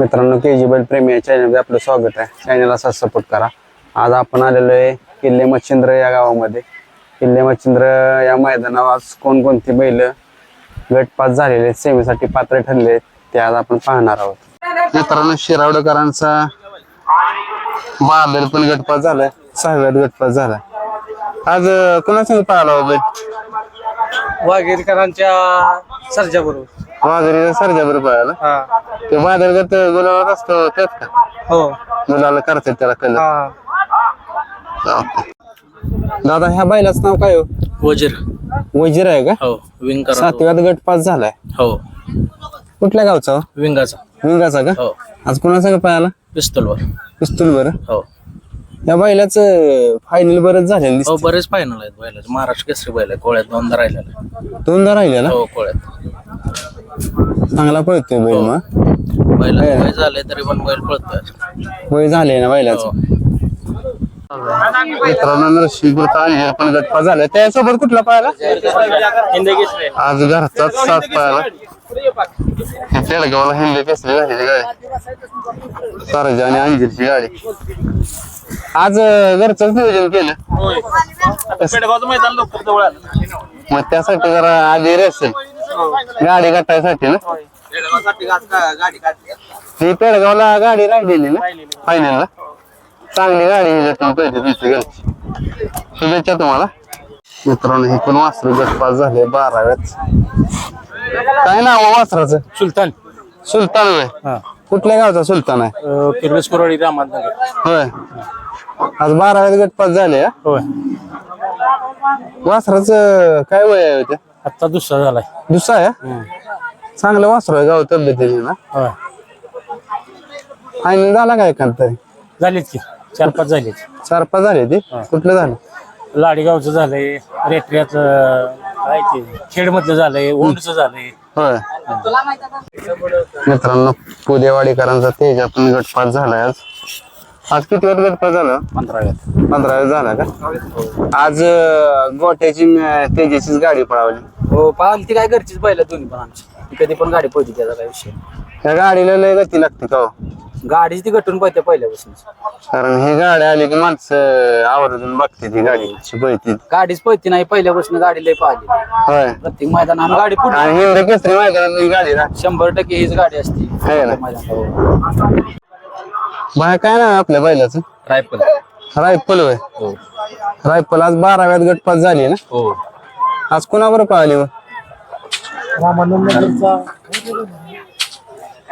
मित्रांनो के जी बैल प्रेमी या चॅनलमध्ये आपलं स्वागत आहे. चॅनलला असा सपोर्ट करा. आज आपण आलेलो आहे किल्ले मच्छिंद्र या गावामध्ये. किल्ले मच्छिंद्र या मैदानावर आज कोणकोणती बैल गटपात झालेले आहेत, सेमीसाठी पात्र ठरले ते आज आपण पाहणार आहोत. मित्रांनो शिरावडकरांचा बादल पण गटपात झालाय. सहाव्यात गटपात झालाय. आज कोणासंग पाहिला हो बैल? वाघेरकरांच्या सर्जा बरोबर वाघरी सरजा बरोबर पाहिला हा ते गुलाबात असतो त्यात का? हो. मुलाला करतात त्याला कल हा. दादा ह्या बैलाचं नाव काय हो? वजीर. वजीर आहे का? हो विंग सातव्यात गट पास झालाय. हो. कुठल्या गावचा? हो? विंगाचा. विंगाचा का? हो. आज कोणाचा पाहायला पिस्तूलवर. पिस्तूल बरं हो. या बैलाच फायनल बरंच झालेलं हो दिसतं. बरेच फायनल आहेत बैलाचे. महाराष्ट्र केसरी बैल आहे कोळ्यात दोनदा राहिलेला दोनदा राहिलेला? हो कोळ्यात चांगला पळतोय बैल मग. बैल वय झाले तरी पण बैल पळतोय. वय झाले ना बैलाचं? हो. मित्रांनो झालाय त्यासोबत कुठला पाहायला आज घरचाच साथ पाहायला पेडगावला हिंदी केसरी झालेली गाडी सरजा आणि अंजीरची गाडी आज अं, घरचंच नियोजन केलं मग त्यासाठी जरा आधी रेसेल गाडी गाठायसाठी ना ही पेडगावला गाडी राहिलेली ना फायनलला चांगली गाडी जर पहिले तुमची घरची शुभेच्छा तुम्हाला मित्रांनो हे पण वासरू गटपास झाले बाराव्यात काय नाव आहे वासराचं? सुलतान. सुलतान होय हा. कुठल्या गावचा सुलतान आहे? किरवेस कुरवाडी रामनगर. होय. आज बाराव्यात गटपास झाले हा? होय. वासराचं काय वय आहे होते आता दुसरा झालाय. दुसरा आहे? हा? चांगलं वासरू आहे गाव तब्येतीने ना? होय. फायनल झाला काय एखाद तरी? झालीत की. चार पाच झालीत. चार पाच झाले ते? कुठलं झालं? लाडीगावचं झालंय. रेटऱ्याचं काय ते खेडमधलं झालंय ओंडचं झालंय. होय. मित्रांनो पुदेवाडीकरांचा तेजा पण गटपात झालाय आज. आज किती वेळ गटपात झाला? पंधराव्यात. पंधरा वेळ झाला का? आज अं, गोट्याची अं, तेजाचीच गाडी पळावली. हो पाहिली ती काय घरचीच पाहिलं दोन्ही पण आमची. ती कधी पण गाडी पळते त्याचा काय विषय त्या गाडीला लय गती लागते का हो? गाडीच ती गटून पाहिजे पहिल्यापासून कारण ही गाडी आली की माणसं आवर्जून बघते ती गाडी पळते गाडीच पळते नाही पहिल्यापासून गाडी लय पाहिली. होय. प्रत्येक मैदानात गाडी पुढे आणि हिंद केसरी मैदानात ही गाडी ना? शंभर टक्के हीच गाडी असते. ना? बाहेर काय ना आपल्या बैलाचं? रायफल. रायफल होय. हो. रायफल आज बाराव्यात गटपात झाली ना? हो. आज कोणाबरोबर पळाली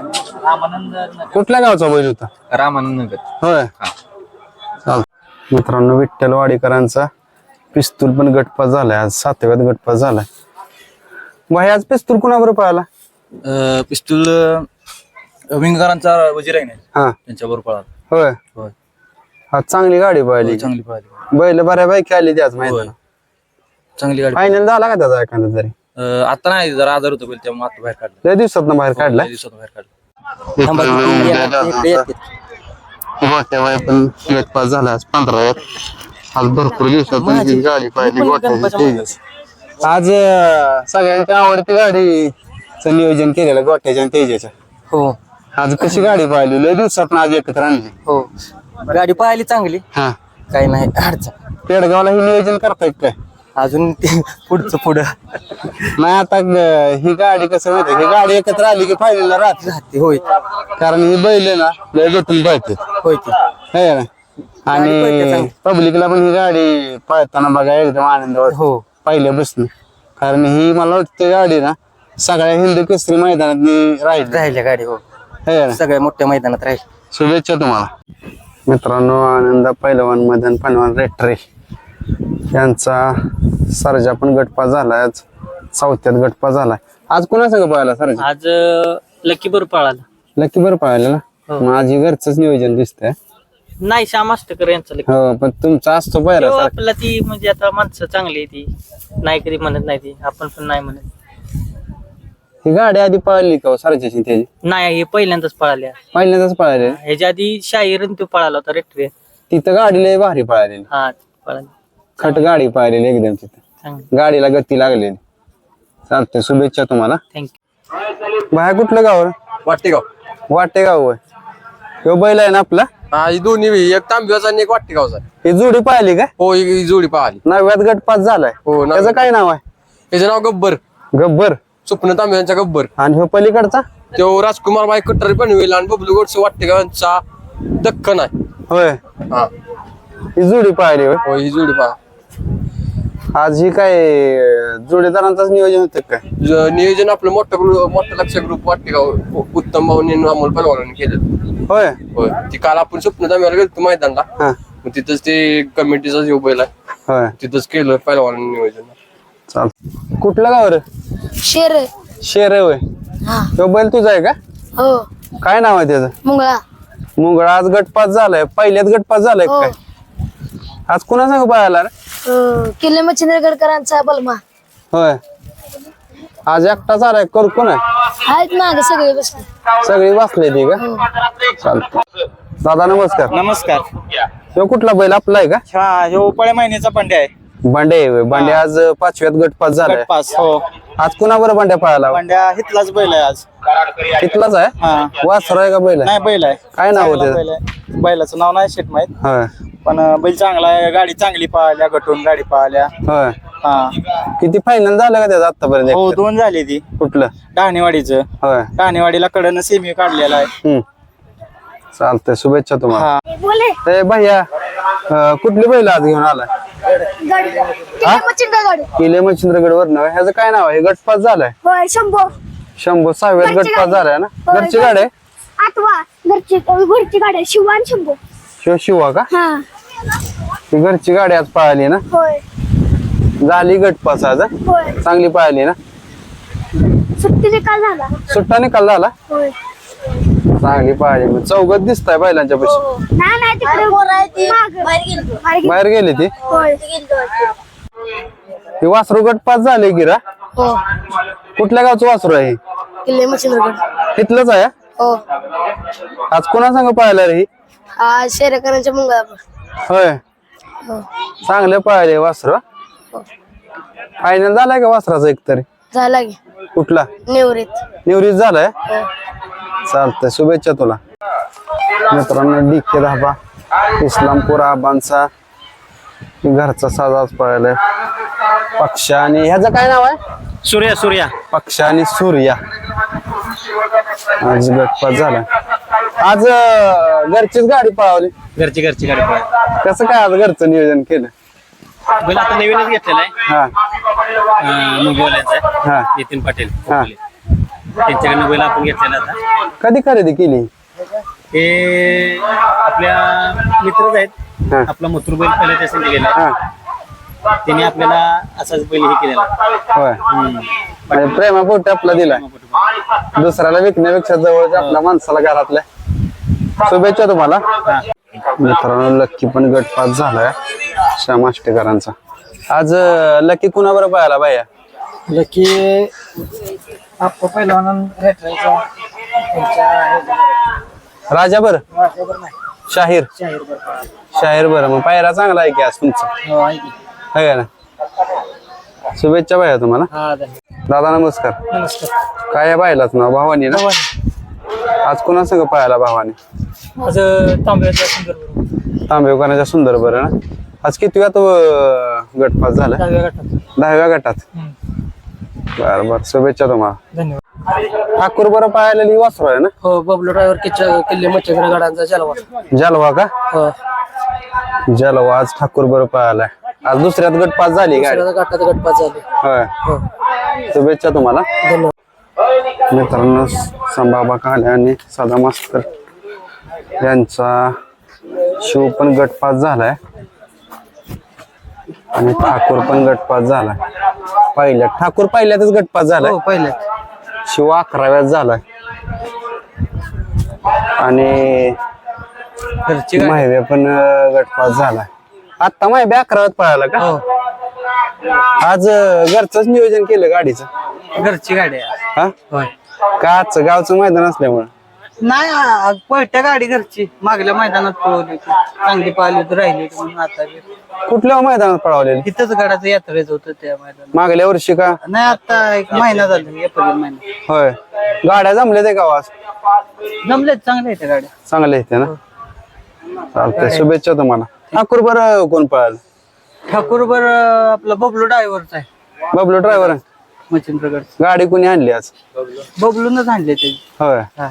हो? कुठल्या गावचा बैल होता? रामानंद नगर होय चाल. मित्रांनो विठ्ठल वाडीकरांचा पिस्तूल पण गटपास झालाय. आज सातव्यात गटपास झालाय. भाई आज पिस्तूल कुणाबरोबर पळाला? पिस्तूल विंगकरांचा वजीर आहे ना? हा. त्यांच्याबरोबर पळाला. होय. होय. आज चांगली गाडी पळाली. चांगली पळाली. बैल बऱ्यापैकी आली त्याच माहिती चांगली गाडी फायनल झाला का त्याचा एखादा तरी? अं, आता नाही जरा आजार होतो त्यामुळे आता बाहेर काढलं? लय दिवसात बाहेर काढलाय लय दिवसात बाहेर काढलं. पण गटपास झाला आज पंधराव्यात आज भरपूर दिवसातून ही गाडी पाहिली गोट्याची तेजस. आज अं, सगळ्यांची आवडती गाडीचं नियोजन केलेलं गोट्याच्या आणि तेजाच्या. हो. आज कशी गाडी पाहिली? लय दिवसात आज एकत्र आणली. हो. गाडी पाहिली चांगली. हा. काही नाही अडचण. पेडगावला हे नियोजन करताय काय? अजून ते पुढचं पुढं. नाही आता ग- ही गाडी कसं माहिती ही गाडी एकत्र आली की फायनलला राहते राहते होय. कारण ही बैल आहे ना लय गटून पळते. होय है ना पळते आणि चांगली. पब्लिकला पण ही गाडी पळताना बघा एकदम आनंद वाटतो. हो. पहिल्या बसणं कारण ही मला वाटतं गाडी ना सगळ्या हिंद केसरी मैदानात राहील. राहिल्या गाडी हो. है ना सगळ्या मोठ्या मैदानात राहील. शुभेच्छा तुम्हाला. मित्रांनो आनंद पैलवान मदन पैलवान रेटरे. यांचा सर्जा पण गटपा झालाय आज चौथ्यात गटपा झालाय. आज कुणा संग पळाला सर्जा? आज लकी बरोबर पळाला. नक्की बरं पळाला ना हो. मग आज हे घरचंच नियोजन दिसतंय. नाही श्याम अष्टकर यांचा लकी हो पण तुमचा असतो तो पहिला आपल्याला ती म्हणजे आता माणसं चांगली आहे ती. नाही कधी म्हणत नाही ती आपण पण नाही म्हणत. ही गाडी आधी पळाली का हो सर्जाची त्याची? नाही हे पहिल्यांदाच पळाल्या. पहिल्यांदाच पळाली? ह्याच्या आधी शाहीर आणि तो पळाला होता रेट्रे तिथं गाडी लय भारी पळालेली. हा पळाली. खट गाडी पळालेली एकदम तिथं. चांगली. गाडीला गती लागलेली चालतंय शुभेच्छा तुम्हाला. थँक्यू बाहेर कुठलं गाव रे? का वाटेगाव होय. ह्यो बैल आहे ना आपला? हा ही दोन्ही बी, एक तांब्याचा आणि एक वाटेगावचा ही जोडी पाहिली का? हो ही ही जोडी पाहिली. नव्यात गट पास झालाय. हो ना त्याचं काय नाव आहे? त्याचं नाव गब्बर. गब्बर. स्वप्न तांब्यांचा गब्बर. आणि ह्यो पलीकडचा? तो राजकुमार बाई कट्टर बनवेल आणि बबलू गोडसे वाटेगावांचा दक्कन आहे. होय. हा. ही जोडी पाहिली होय. हो ही जोडी पहा. आज ही काय जोडीदारांचाच नियोजन होतं काय ज- नियोजन आपलं मोठं ग्रुप मोठं लक्ष ग्रुप उ- उत्तम भाऊनी आणि अमोल पलवारांनी केलं. होय? होय. ती काल आपण स्वप्न तांब्याला गेलो मैदानला. हा. मग तिथंच ते कमिटीचा जो बैल आहे होय. तिथंच केलं पहिलवानांनी नियोजन. चाल. कुठलं गाव रे? शेर. शेर आहे होय. हा. ह्यो बैल तुझा आहे का? हो. काय नाव आहे त्याचं? मुंगळा. मुंगळा. आज गटपास झालाय. पहिल्याच गटपास झालाय हो. काय? आज कुणा सांग पाहायला रे? अं, किल्ले मच्छिंद्रगडकरांचा बलमा. होय. आज एकटाच आलाय कर कोण आहे? आहेत मागे सगळे बसले. सगळी बसले ती का? चालतं दादा नमस्कार. नमस्कार. ह्यो कुठला बैल? आपला आहे का? हा ह्यो पळे महिन्याचा बंडे आहे. बांडे आहे होय. बांडे आज पाचव्यात गटपास झालाय. पास हो. आज कुणा बरं बांड्या पाहायला बंड्या हितलाच बैल आहे आज. तिथलाच आहे? हा. वासर आहे का बैल आहे? नाही बैल आहे. काय नाव होतं? बैल आहे. बैलाचं नाव नाही शेट माहीत. होय. पण बैल चांगला आहे. गाडी चांगली पाहिल्या गटून गाडी पाहिल्या. होय. हा. किती फायनल झालं का त्याचं आतापर्यंत हो एकतर? दोन झाली ती. कुठलं? डहाणीवाडीचं. होय. डहाणीवाडीला कडनं सेमी काढलेला आहे. हम्म. चालतंय शुभेच्छा तुम्हाला. हा. बोले. ए भैया अं, कुठली बैल आज घेऊन आलाय? किले मच्छिंद्रगड. वरन ह्याचं काय नाव आहे? गटपास झालाय. होय शंभो. शंभू सहाव्यात घरची गटपास गाडी. झालाय ना? होय, घरची गाडी आहे? आठवा घरची घरची गाडी आहे, शिवा आणि शंभो. शिव शिवा का? हा. ही घरची गाडी आज पळाली ना? होय. झाली गटपास आज हं? होय. चांगली पळाली ना? सुट्टी निकाल झाला. सुट्टा निकाल झाला? होय. चांगली पळाली. मग चौघत दिसताय बैलांच्या पैसे नाही नाही तिकडे मागं. बाहेर गेलो. बाहेर गेली. ती? होय. ही वासरू गटपास झाले गिरा हो. कुठल्या गावचं वासरू आहे हे? किल्ले मच्छिंद्रगड. तिथलंच आहे? हो. आज कोणा सांग पाहायला रे ही? आज शेरेकरांच्या मुंगळा होय. हो. चांगले पळाले वासरू. फायनल झालाय का वासराचा एक तरी? झाला की. कुठला? नेवरीत निवृत्त झालाय? हो. चालतंय शुभेच्छा तुला. मित्रांनो डी के धाबा इस्लामपूर आबांचा घरचा साजाच पळालाय. पक्ष आणि ह्याचं काय नाव आहे? सूर्या सूर्या. पक्ष आणि सूर्या. आज गटपात झाला आज अं, घरचीच गाडी पळवली. घरची घरची गाडी पळाली. कसं काय आज घरचं नियोजन केलं? बैल आता नवीनच घेतलेला आहे. हा. अं. हा. नितीन पाटील हा. त्यांच्याकडनं बैल आपण घेतलेला आता. कधी खरेदी केली? हे आपल्या मित्रच आहेत. हा. आपला मथुर बैल पहिल्या त्या संधी गेला. हा. त्यांनी आपल्याला असाच बैल हे केलेला. होय. म्हणजे प्रेमापोटी आपला दिलाय. दुसऱ्याला विकण्यापेक्षा जवळच्या आपल्या माणसाला घरातल्या. शुभेच्छा तुम्हाला. मित्रांनो लक्की पण गटपात झालाय. श्याम आष्टेकरांचा आज अं, लक्की कुणाबरोबर पाहायला बाया? की आपको पहिला रेटरायचा राजा बर? शाहीर? शाहीर बरं. मग पायरा चांगला आहे की आज तुमचा? हो आहे की. ना शुभेच्छा बाया तुम्हाला. हा दादा नमस्कार. नमस्कार. काय आहे बायलाच नाव? भावानी ना? आज कुणा संग पाहायला भावानी? तांब्याचा सुंदर तांबेवकरांच्या सुंदर बरं ना? आज किती वेळात गटपास झाला? दहाव्या गटात. दहाव्या गटात? बर बर. शुभेच्छा तुम्हाला. धन्यवाद. ठाकूर बरं पाहायला वासरू आहे ना? हो बबलू ड्रायव्हर किल्ले किल्ले मच्छिंद्रगडांचा जलवा. जलवा का? हो. जलवा आज ठाकूर बरं पाहायला आज दुसऱ्यात गटपास झाली गाडी. गटात गटपास झाले. होय. हो. शुभेच्छा तुम्हाला. धन्यवाद. मित्रांनो संभाबा काले आणि सदा मास्तर यांचा शिव पण गटपास झालाय. आणि ठाकूर पण गटपास झालाय. पहिल्या ठाकूर पहिल्यातच गटपास झालाय. पहिले शिव अकराव्यात झालाय. आणि घरची पण अं, गटपास झालाय. आता माहिती अकराव्यात पळाला का? आज अं, घरचंच नियोजन केलं गाडीचं. घरची गाडी आहे. हा? होय. का आजचं गावचं मैदान असल्यामुळं? नाही आ- पळत्या गाडी घरची. मागल्या मैदानात पळवली होती. चांगली पाहिली होती राहिली होती म्हणून आता बी. कुठल्या मैदानात पळवलेली? इथंच गडाचं यात्रेचं होतं त्या मैदानात. मागल्या वर्षी का? नाही आता एक महिना झाला एप्रिल महिना. होय. गाड्या जमल्या ते गावात? जमलेत चांगल्या आहेत त्या गाड्या. चांगले येते ना? चालतंय शुभेच्छा तुम्हाला. ठाकूर बरं कोण पळाल? ठाकूरबर अं, आपला बबलू ड्रायव्हरचा आहे. बबलू ड्रायव्हर? मच्छिंद्रगड गाडी कुणी आणली आज? बबलूनच आणले ते होय. हा.